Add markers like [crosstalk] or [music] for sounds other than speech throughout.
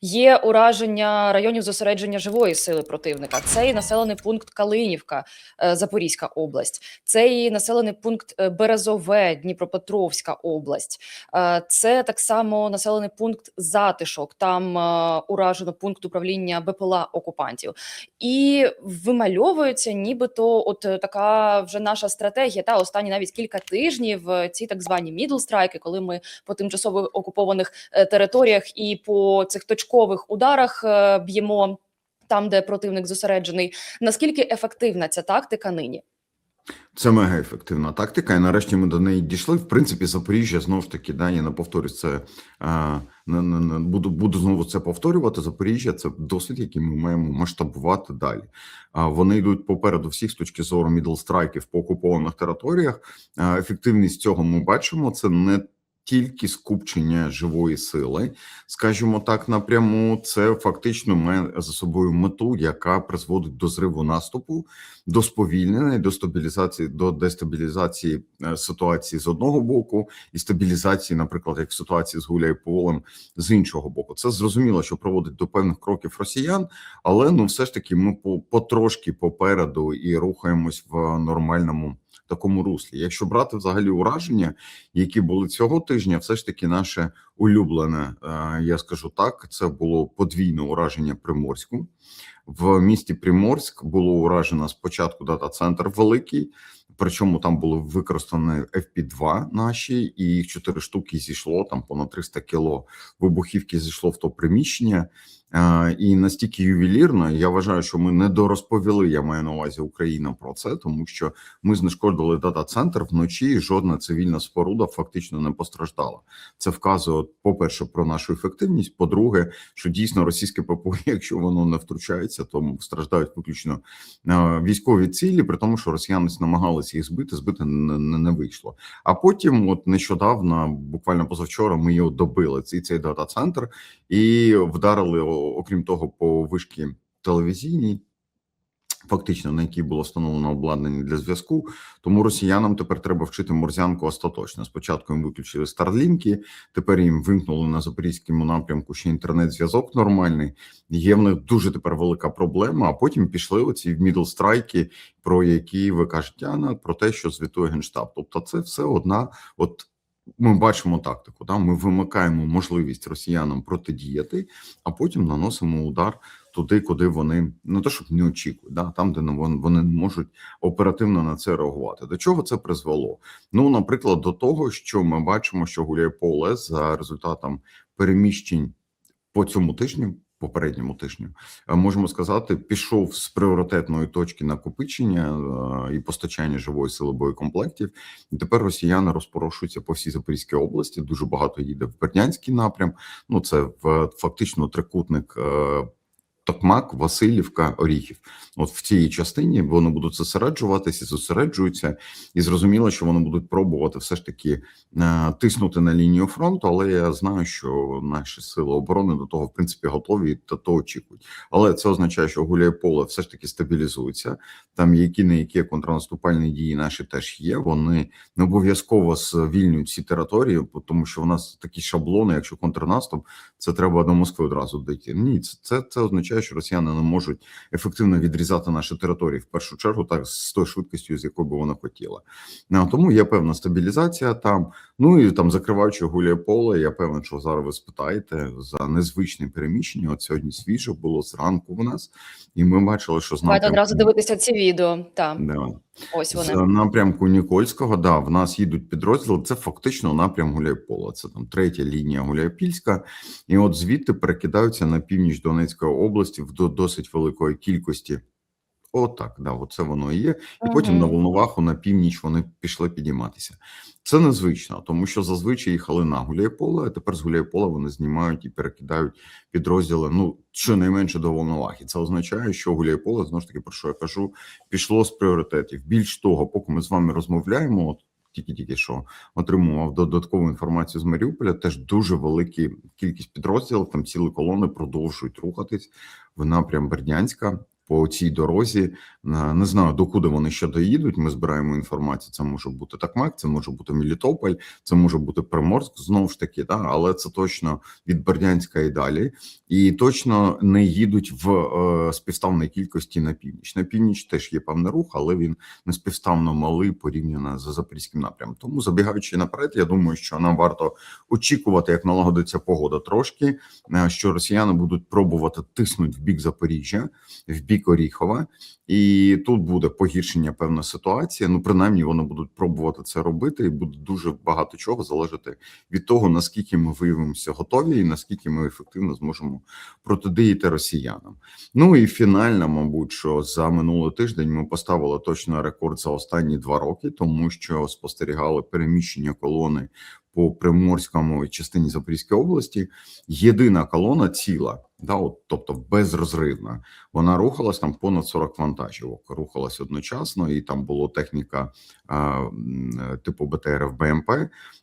Є ураження районів зосередження живої сили противника. Це і населений пункт Калинівка, е, Запорізька область, це і населений пункт е, Березове, Дніпропетровська область. Е, Це так само населений пункт Затишок. Там уражено пункт управління БПЛА окупантів, і вимальовується, нібито, от така вже наша стратегія. Та останні навіть кілька тижнів ці так звані мідлстрайки, коли ми по тимчасово окупованих територіях і по цих точкових ударах е, б'ємо там, де противник зосереджений. Наскільки ефективна ця тактика нині? Це мега ефективна тактика, і нарешті ми до неї дійшли. В принципі, Запоріжжя знову ж таки, да, я не повторюсь це. А, не, не, не, буду, буду знову це повторювати. Запоріжжя це досвід, який ми маємо масштабувати далі. А, вони йдуть попереду всіх з точки зору мідлстрайків по окупованих територіях. А, ефективність цього ми бачимо. Це не тільки скупчення живої сили, скажімо так, напряму, це фактично має за собою мету, яка призводить до зриву наступу, до сповільнення, до стабілізації, до дестабілізації е, ситуації з одного боку, і стабілізації, наприклад, як в ситуації з Гуляйполем, з іншого боку. Це зрозуміло, що проводить до певних кроків росіян, але ну все ж таки ми по потрошки попереду і рухаємось в нормальному такому руслі. Якщо брати взагалі ураження, які були цього тижня, все ж таки наше улюблене, е, я скажу так, це було подвійне ураження Приморську. В місті Приморськ було уражено спочатку дата-центр великий, причому там було використано FP2 наші, і їх чотири штуки зійшло. Там понад 300 кіло вибухівки зійшло в то приміщення. І настільки ювелірно, я вважаю, що ми не дорозповіли. Я маю на увазі Україна про це, тому що ми знешкодили дата-центр вночі. і Жодна цивільна споруда фактично не постраждала. Це вказує, по перше, про нашу ефективність. По-друге, що дійсно російське ППО, [laughs] якщо воно не втручається, то страждають виключно військові цілі, при тому, що росіяни намагалися їх збити, збити не, не, не вийшло. А потім, от нещодавно, буквально позавчора, ми його добили. Цей цей дата-центр і вдарили окрім того, по вишки телевізійній. Фактично, на якій було встановлено обладнання для зв'язку, тому росіянам тепер треба вчити морзянку остаточно. Спочатку їм виключили старлінки, тепер їм вимкнули на запорізькому напрямку ще інтернет-зв'язок нормальний. Є в них дуже тепер велика проблема. А потім пішли оці мідлстрайки, про які ви кажете, Яна, про те, що звітує генштаб. Тобто, це все одна, от ми бачимо тактику. Да? Ми вимикаємо можливість росіянам протидіяти, а потім наносимо удар туди, куди вони не то, щоб не очікують, да? там, де вони не можуть оперативно на це реагувати. До чого це призвело? Ну, наприклад, до того, що ми бачимо, що Гуляйполе за результатом переміщень по цьому тижню. Попередньому тижню можемо сказати, пішов з пріоритетної точки накопичення е, і постачання живої сили боєкомплектів. І тепер росіяни розпорошуються по всій Запорізькій області. Дуже багато їде в Бердянський напрям. Ну це в фактично трикутник. е, Токмак, Васильівка, Оріхів. От в цій частині вони будуть зосереджуватися, зосереджуються, і зрозуміло, що вони будуть пробувати все ж таки е, тиснути на лінію фронту. Але я знаю, що наші сили оборони до того в принципі готові та то очікують. Але це означає, що Гуляйполе все ж таки стабілізується. Там які не які контрнаступальні дії наші теж є. Вони не обов'язково звільнюють ці території, тому що в нас такі шаблони. Якщо контрнаступ, це треба до Москви одразу дійти. Ні, це це, це означає, що росіяни не можуть ефективно відрізати наші території в першу чергу, так з тою швидкістю, з якою би вона хотіла. Ну, тому є певна стабілізація там. Ну і там закриваючи гуляє поле. Я певен, що зараз ви спитаєте за незвичне переміщення. От сьогодні свіже було зранку в нас, і ми бачили, що з Давайте одразу дивитися ці відео. Так, Да. ось вони. З напрямку Нікольського, да, в нас їдуть підрозділи. Це фактично напрям Гуляйпола. Це там третя лінія Гуляйпільська, і от звідти перекидаються на північ Донецької області в до досить великої кількості. Отак, да, оце воно і є. І Мгм. потім на Волноваху на північ вони пішли підійматися. Це незвично, тому що зазвичай їхали на Гуляйполе, а тепер з Гуляйпола вони знімають і перекидають підрозділи. Ну щонайменше до Волновахи. Це означає, що Гуляйполе, знову ж таки, про що я кажу, пішло з пріоритетів. Більш того, поки ми з вами розмовляємо, от тільки тільки що отримував додаткову інформацію з Маріуполя. Теж дуже велика кількість підрозділів. Там цілі колони продовжують рухатись в напрям Бердянська. По цій дорозі. Е, Не знаю, докуди вони ще доїдуть. Ми збираємо інформацію. Це може бути Такмак, це може бути Мелітополь, це може бути Приморськ, знову ж таки, да, але це точно від Бердянська і далі, і точно не їдуть в е, співставній кількості на північ. На північ теж є певний рух, але він не співставно малий порівняно з запорізьким напрямом. Тому забігаючи наперед, я думаю, що нам варто очікувати, як налагодиться погода трошки, е, що росіяни будуть пробувати тиснути в бік Запоріжжя, в бік Оріхова, і тут буде погіршення певна ситуація. Ну, принаймні, вони будуть пробувати це робити, і буде дуже багато чого залежати від того, наскільки ми виявимося готові, і наскільки ми ефективно зможемо протидіяти росіянам. Ну і фінально, мабуть, що за минулий тиждень ми поставили точно рекорд за останні два роки, тому що спостерігали переміщення колони по приморському частині Запорізької області. Єдина колона ціла, да, от, тобто безрозривна. Вона рухалась там понад 40 вантажівок. Рухалась одночасно, і там було техніка а, типу БТР БМП,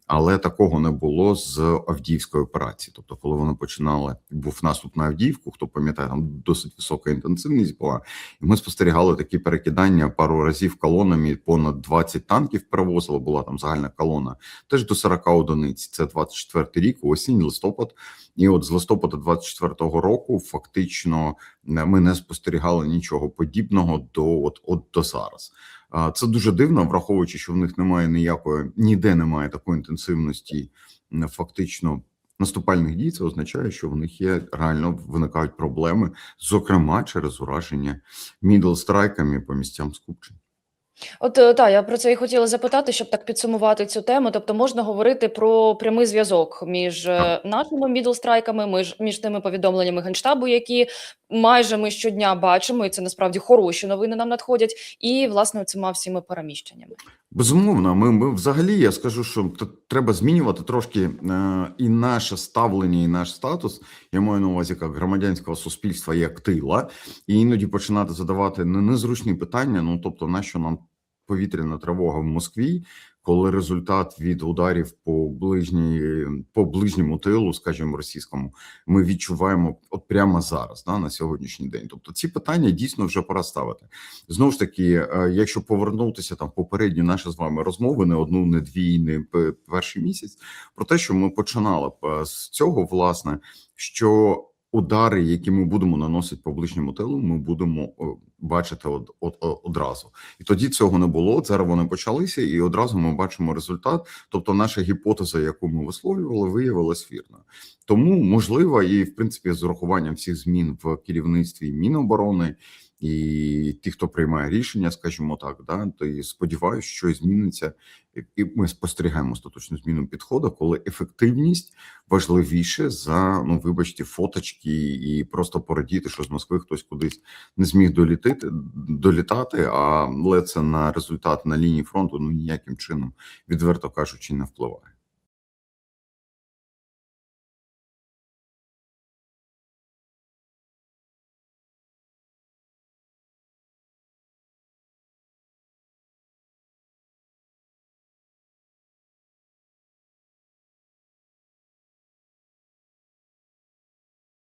але такого не було з Авдіївської операції. Тобто, коли вони починали, був наступ на Авдіївку, хто пам'ятає, там досить висока інтенсивність була. І ми спостерігали такі перекидання пару разів колонами. Понад 20 танків перевозили. Була там загальна колона, теж до 40 одиниць. Це 24 рік, осінь, листопад. І от з листопада 24-го року фактично е, ми не спостерігали нічого подібного до от, от до зараз. Це дуже дивно, враховуючи, що в них немає ніякої ніде немає такої інтенсивності, фактично. Наступальних дій це означає, що в них є реально виникають проблеми, зокрема через ураження мідл-страйками по місцям скупчень. От так, та я про це і хотіла запитати, щоб так підсумувати цю тему. Тобто можна говорити про прямий зв'язок між е, нашими мідлстрайками, між, між тими повідомленнями генштабу, які майже ми щодня бачимо, і це насправді хороші новини нам надходять, і власне цими всіми переміщеннями. Безумовно, ми, ми взагалі я скажу, що треба змінювати трошки е, і наше ставлення, і наш статус. Я маю на увазі як громадянського суспільства як тила, і іноді починати задавати не- незручні питання. Ну тобто, на що нам повітряна тривога в Москві, коли результат від ударів по ближній по ближньому тилу, скажімо, російському, ми відчуваємо от прямо зараз, да, на сьогоднішній день. Тобто, ці питання дійсно вже пора ставити. Знову ж таки, е, якщо повернутися там попередні наші з вами розмови, не одну, не дві, не перший місяць, про те, що ми починали б з цього, власне, що удари, які ми будемо наносити по ближньому тилу, ми будемо бачити од, од, од- одразу. І тоді цього не було. Зараз вони почалися, і одразу ми бачимо результат. Тобто, наша гіпотеза, яку ми висловлювали, виявилась вірною. Тому можливо, і в принципі, з урахуванням всіх змін в керівництві Міноборони і ті, хто приймає рішення, скажімо так, да то і сподіваюся, що зміниться, і- ми спостерігаємо остаточну зміну підходу, коли ефективність важливіше за ну, вибачте, фоточки і просто порадіти, що з Москви хтось кудись не зміг долітити долітати, але це на результат на лінії фронту ну ніяким чином, відверто кажучи, не впливає.